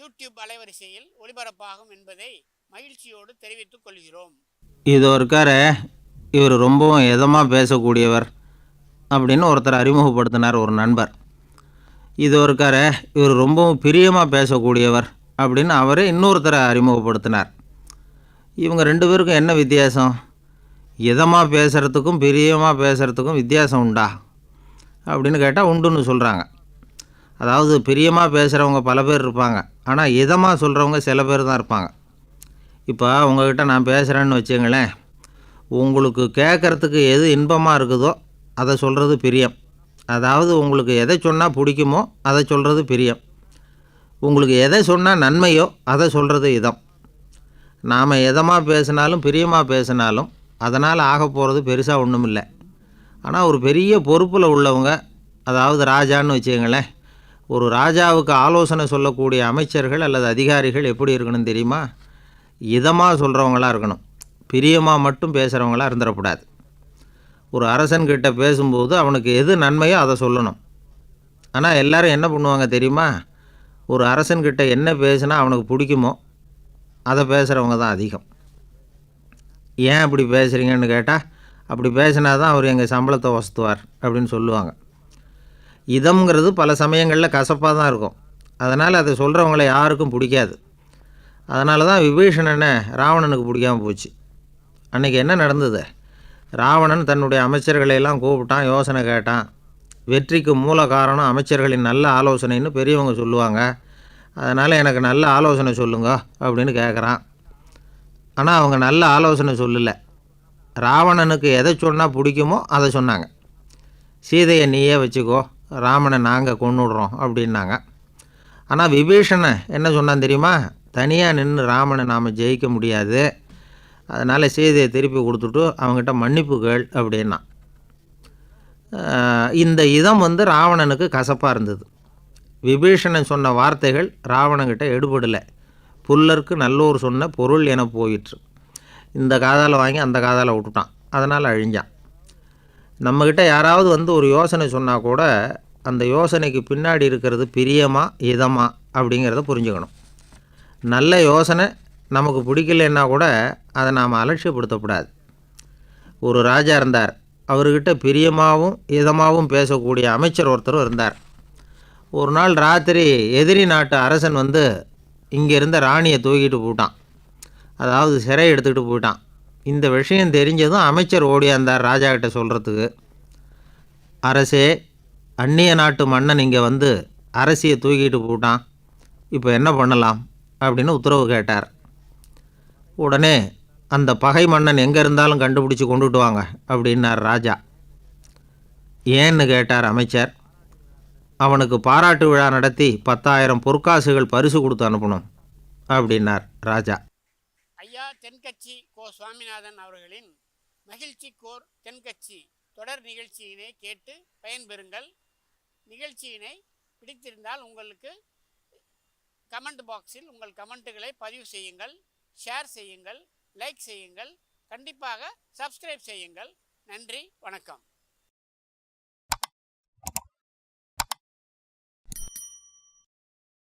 YouTube அலைவரிசையில் ஒளிபரப்பாகும் என்பதை மகிழ்ச்சியோடு தெரிவித்துக் கொள்கிறோம். இது இருக்கார இவர் ரொம்பவும் எதமாக பேசக்கூடியவர் அப்படின்னு ஒருத்தர் அறிமுகப்படுத்தினார் ஒரு நண்பர். இது இருக்கார இவர் ரொம்பவும் பிரியமாக பேசக்கூடியவர் அப்படின்னு அவரே இன்னொருத்தரை அறிமுகப்படுத்தினார். இவங்க ரெண்டு பேருக்கும் என்ன வித்தியாசம்? இதமாக பேசுகிறதுக்கும் பிரியமாக பேசுகிறதுக்கும் வித்தியாசம் உண்டா? அப்படின்னு கேட்டால் உண்டுன்னு சொல்கிறாங்க அதாவது பிரியமாக பேசுகிறவங்க பல பேர் இருப்பாங்க. ஆனால் இதமாக சொல்கிறவங்க சில பேர் தான் இருப்பாங்க. இப்போ உங்ககிட்ட நான் பேசுகிறேன்னு வச்சுங்களேன் உங்களுக்கு கேட்குறதுக்கு எது இன்பமாக இருக்குதோ அதை சொல்கிறது பிரியம். அதாவது உங்களுக்கு எதை சொன்னால் பிடிக்குமோ அதை சொல்கிறது பிரியம். உங்களுக்கு எதை சொன்னால் நன்மையோ அதை சொல்கிறது இதம். நாம் எதமாக பேசினாலும் பிரியமாக பேசினாலும் அதனால் ஆக போகிறது பெருசாக ஒன்றும் இல்லை ஆனால் ஒரு பெரிய பொறுப்பில் உள்ளவங்க அதாவது ராஜான்னு வச்சுக்கங்களேன் ஒரு ராஜாவுக்கு ஆலோசனை சொல்லக்கூடிய அமைச்சர்கள் அல்லது அதிகாரிகள் எப்படி இருக்கணும் தெரியுமா? இதமாக சொல்கிறவங்களா இருக்கணும். பிரியமாக மட்டும் பேசுகிறவங்களாக இருந்துடக்கூடாது ஒரு அரசன்கிட்ட பேசும்போது அவனுக்கு எது நன்மையோ அதை சொல்லணும். ஆனால் எல்லோரும் என்ன பண்ணுவாங்க தெரியுமா? ஒரு அரசன்கிட்ட என்ன பேசினா அவனுக்கு பிடிக்குமோ அதை பேசுகிறவங்க தான் அதிகம். ஏன் அப்படி பேசுகிறீங்கன்னு கேட்டால் அப்படி பேசினா தான் அவர் எங்கள் சம்பளத்தை வசத்துவார் அப்படின்னு சொல்லுவாங்க. இதம்ங்கிறது பல சமயங்களில் கசப்பாக தான் இருக்கும். அதனால் அதை சொல்கிறவங்கள யாருக்கும் பிடிக்காது. அதனால தான் விபீஷணனை ராவணனுக்கு பிடிக்காம போச்சு. அன்றைக்கி என்ன நடந்தது? ராவணன் தன்னுடைய அமைச்சர்களை எல்லாம் கூப்பிட்டான் யோசனை கேட்டான். வெற்றிக்கு மூல காரணம் அமைச்சர்களின் நல்ல ஆலோசனைன்னு பெரியவங்க சொல்லுவாங்க. அதனால் எனக்கு நல்ல ஆலோசனை சொல்லுங்க அப்படின்னு கேட்குறான் ஆனால் அவங்க நல்ல ஆலோசனை சொல்லலை. ராவணனுக்கு எதை சொன்னால் பிடிக்குமோ அதை சொன்னாங்க. சீதையை நீயே வச்சுக்கோ. ராமனை நாங்கள் கொண்டுடுறோம் அப்படின்னாங்க. ஆனால் விபீஷனை என்ன சொன்னான் தெரியுமா? தனியாக நின்று ராமனை நாம் ஜெயிக்க முடியாது. அதனால் சீதையை திருப்பி கொடுத்துட்டு அவங்ககிட்ட மன்னிப்பு கேள் அப்படின்னா. இந்த இதம் வந்து ராவணனுக்கு கசப்பாக இருந்தது. விபீஷணன் சொன்ன வார்த்தைகள் ராவணங்கிட்ட எடுபடலை. புல்லருக்கு நல்லோர் சொன்ன பொருள் என போயிற்று. இந்த காதால் வாங்கி அந்த காதால் விட்டுட்டான். அதனால் அழிஞ்சான். நம்மக்கிட்ட யாராவது வந்து ஒரு யோசனை சொன்னால் கூட அந்த யோசனைக்கு பின்னாடி இருக்கிறது பிரியமா இதமா அப்படிங்கிறத புரிஞ்சுக்கணும். நல்ல யோசனை நமக்கு பிடிக்கலன்னா கூட அதை நாம் அலட்சியப்படுத்தக்கூடாது. ஒரு ராஜா இருந்தார். அவர்கிட்ட பிரியமாகவும் இதமாகவும் பேசக்கூடிய அமைச்சர் ஒருத்தரும் இருந்தார். ஒரு நாள் ராத்திரி எதிரி நாட்டு அரசன் வந்து இங்கே இருந்த ராணியை தூக்கிட்டு போயிட்டான். அதாவது சிறை எடுத்துக்கிட்டு போயிட்டான். இந்த விஷயம் தெரிஞ்சதும் அமைச்சர் ஓடியாந்தார் ராஜா கிட்ட சொல்கிறதுக்கு அரசே அந்நிய நாட்டு மன்னன் இங்கே வந்து அரசியை தூக்கிட்டு போட்டான். இப்போ என்ன பண்ணலாம் அப்படின்னு உத்தரவு கேட்டார். உடனே அந்த பகை மன்னன் எங்கே இருந்தாலும் கண்டுபிடிச்சி கொண்டுட்டு வாங்க அப்படின்னார் ராஜா. ஏன்னு கேட்டார் அமைச்சர். அவனுக்கு பாராட்டு விழா நடத்தி பத்தாயிரம் பொற்காசுகள் பரிசு கொடுத்து அனுப்பணும் அப்படின்னார் ராஜா. தென்கட்சி கோ சுவாமிநாதன் அவர்களின் மகிழ்ச்சி கோர் தென்கட்சி தொடர் நிகழ்ச்சியினை கேட்டு பயன்பெறுங்கள். நிகழ்ச்சியினை பிடித்திருந்தால் உங்களுக்கு கமெண்ட் பாக்ஸில் உங்கள் கமெண்ட்டுகளை பதிவு செய்யுங்கள் ஷேர் செய்யுங்கள் லைக் செய்யுங்கள் கண்டிப்பாக சப்ஸ்கிரைப் செய்யுங்கள். நன்றி வணக்கம்.